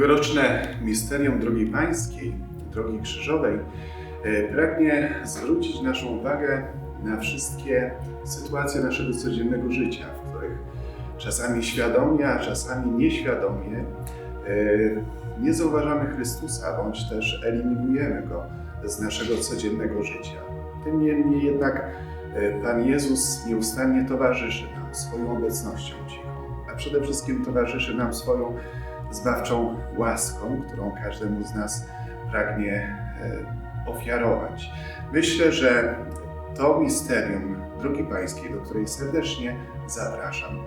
Tegoroczne misterium Drogi Pańskiej, Drogi Krzyżowej, e, pragnie zwrócić naszą uwagę na wszystkie sytuacje naszego codziennego życia, w których czasami świadomie, a czasami nieświadomie e, nie zauważamy Chrystusa, bądź też eliminujemy Go z naszego codziennego życia. Tym niemniej jednak e, Pan Jezus nieustannie towarzyszy nam swoją obecnością cichą, a przede wszystkim towarzyszy nam swoją zbawczą łaską, którą każdemu z nas pragnie e, ofiarować. Myślę, że to misterium Drogi Pańskiej, do której serdecznie zapraszam,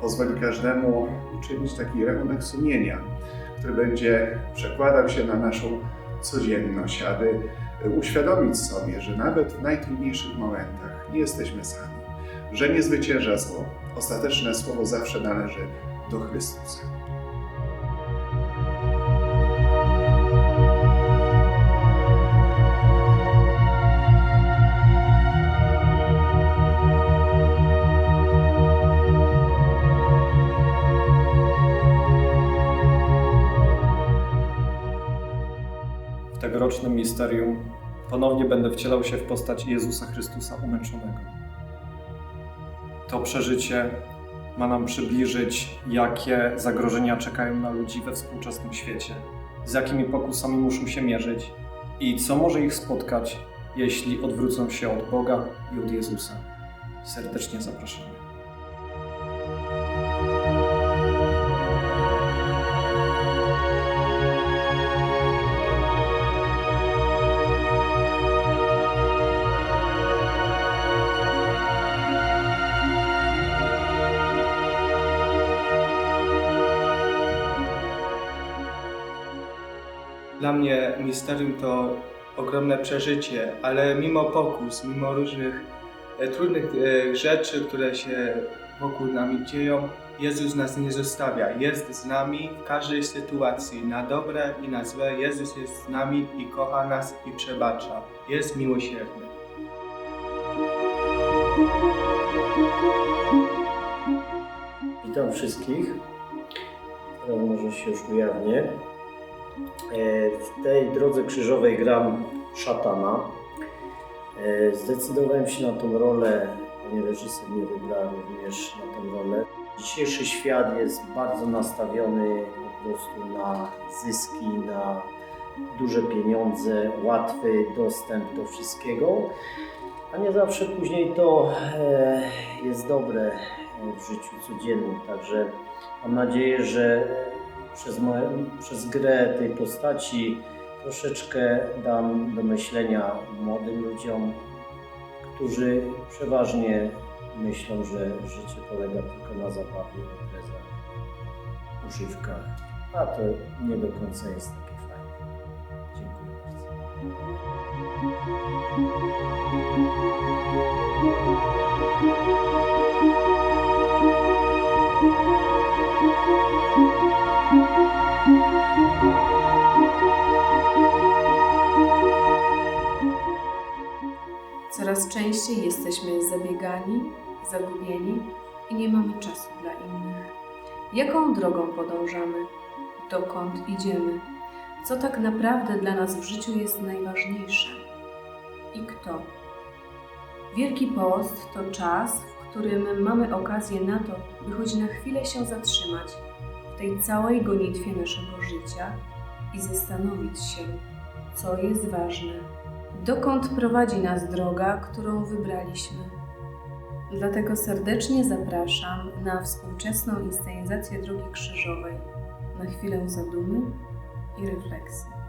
pozwoli każdemu uczynić taki rachunek sumienia, który będzie przekładał się na naszą codzienność, aby uświadomić sobie, że nawet w najtrudniejszych momentach nie jesteśmy sami, że nie zwycięża zło. Ostateczne słowo zawsze należy do Chrystusa. Tegorocznym misterium ponownie będę wcielał się w postać Jezusa Chrystusa umęczonego. To przeżycie ma nam przybliżyć, jakie zagrożenia czekają na ludzi we współczesnym świecie, z jakimi pokusami muszą się mierzyć i co może ich spotkać, jeśli odwrócą się od Boga i od Jezusa. Serdecznie zapraszamy. Dla mnie misterium to ogromne przeżycie, ale mimo pokus, mimo różnych e, trudnych e, rzeczy, które się wokół nami dzieją, Jezus nas nie zostawia. Jest z nami w każdej sytuacji, na dobre i na złe. Jezus jest z nami i kocha nas i przebacza. Jest miłosierny. Witam wszystkich. Teraz może się już ujawnię. E, W tej drodze krzyżowej gram szatana. E, Zdecydowałem się na tą rolę, pani reżyser mnie wybrała również na tę rolę. Dzisiejszy świat jest bardzo nastawiony po prostu na zyski, na duże pieniądze, łatwy dostęp do wszystkiego, a nie zawsze później to e, jest dobre w życiu codziennym. Także mam nadzieję, że przez, moje, przez grę tej postaci troszeczkę dam do myślenia młodym ludziom, którzy przeważnie myślą, że życie polega tylko na zabawie, imprezach, używkach, a to nie do końca jest takie fajne. Dziękuję bardzo. Coraz częściej jesteśmy zabiegani, zagubieni i nie mamy czasu dla innych. Jaką drogą podążamy? Dokąd idziemy? Co tak naprawdę dla nas w życiu jest najważniejsze? I kto? Wielki Post to czas, w którym mamy okazję na to, by choć na chwilę się zatrzymać w tej całej gonitwie naszego życia i zastanowić się, co jest ważne dokąd prowadzi nas droga, którą wybraliśmy. Dlatego serdecznie zapraszam na współczesną inscenizację Drogi Krzyżowej, na chwilę zadumy i refleksji.